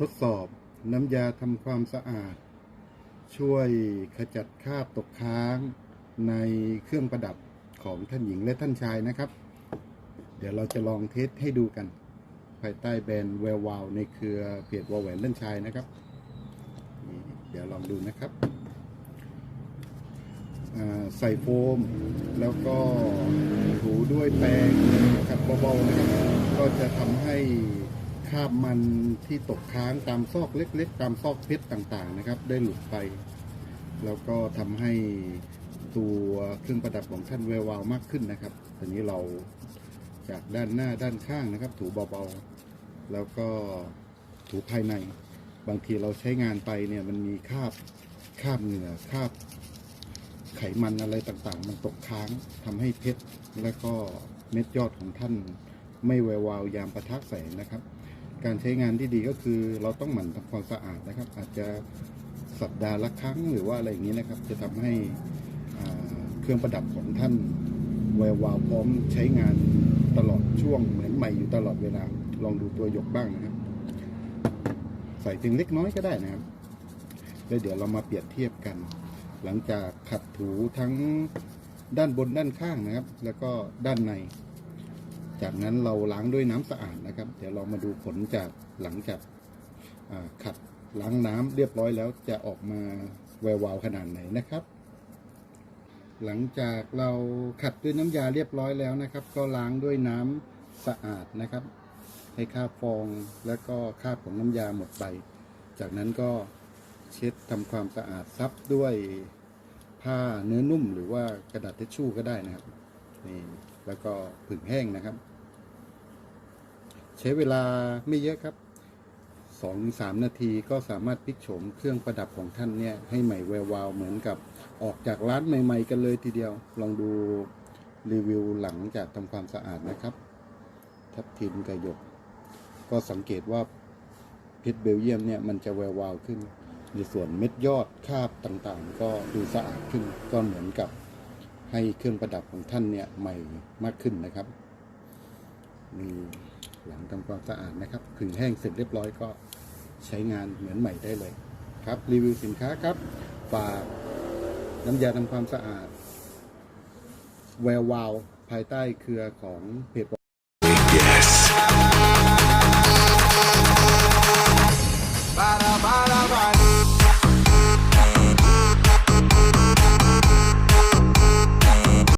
ทดสอบน้ำยาทำความสะอาด ช่วยขจัดคราบตกค้างในเครื่องประดับของท่านหญิงและท่านชายนะครับ เดี๋ยวเราจะลองเทสให้ดูกัน ภายใต้แบรนด์แวววาวในเครือเพจวอลแหวนท่านชายนะครับ เดี๋ยวลองดูนะครับ ใส่โฟมแล้วก็ถูด้วยแปรงขัดเบาๆนะครับ ก็จะทำให้ คราบมันที่ตกค้างตามซอกเล็ก ๆ ตามซอกเพชรต่างๆนะครับ ได้หลุดไป แล้วก็ทำให้ตัวเครื่องประดับของท่านแวววาวมากขึ้นนะครับตอนนี้เราจากด้านหน้าด้านข้างนะครับ ถูเบาๆแล้วก็ถูภายใน บางทีเราใช้งานไปเนี่ยมันมีคราบคราบเหงื่อคราบไขมันอะไรต่างๆ มันตกค้างทำให้เพชร และก็เม็ดยอดของท่านไม่แวววาวยามประทักแสงนะครับ การใช้งานที่ดีก็คือ เราต้องหมั่นทำความสะอาดนะครับ อาจจะสัปดาห์ละครั้งหรือว่าอะไรอย่างนี้นะครับ จะทำให้เครื่องประดับของท่านแวววาวพร้อมใช้งานตลอดช่วงเหมือนใหม่อยู่ตลอดเวลา ลองดูตัวหยกบ้างนะครับ ใส่เพียงเล็กน้อยก็ได้นะครับแล้วเดี๋ยวเรามาเปรียบเทียบกัน หลังจากขัดถูทั้งด้านบนด้านข้างนะครับ แล้วก็ด้านใน จากนั้นเราล้างด้วยน้ำสะอาดนะครับ เดี๋ยวเรามาดูผลจากหลังจากขัดล้างน้ำเรียบร้อยแล้วจะออกมาแวววาวขนาดไหนนะครับ หลังจากเราขัดด้วยน้ำยาเรียบร้อยแล้วนะครับ ก็ล้างด้วยน้ำสะอาดนะครับ ให้คราบฟองแล้วก็คราบของน้ำยาหมดไป จากนั้นก็เช็ดทำความสะอาดซับด้วยผ้าเนื้อนุ่มหรือว่ากระดาษทิชชู่ก็ได้นะครับนี่ แล้วก็ผึ่งแห้งนะครับ ใช้เวลาไม่เยอะครับสองสามนาทีก็สามารถพลิกโฉมเครื่องประดับของท่านเนี่ยให้ใหม่แวววาวเหมือนกับออกจากร้านใหม่ ๆ กันเลยทีเดียว ลองดูรีวิวหลังจากทำความสะอาดนะครับ ทับทิมกระยก ก็สังเกตว่าเพชรเบลเยียมเนี่ยมันจะแวววาวขึ้นในส่วนเม็ดยอดคาบต่างๆ ก็ดูสะอาดขึ้นก็เหมือนกับ ให้เครื่องประดับของท่านเนี่ยใหม่มากขึ้นนะครับมีหลังทำความสะอาดนะครับขึงแห้งเสร็จเรียบร้อยก็ใช้งานเหมือนใหม่ได้เลยครับ รีวิวสินค้าครับฝากน้ำยาทำความสะอาด แวววาว ภายใต้เครือของเพจ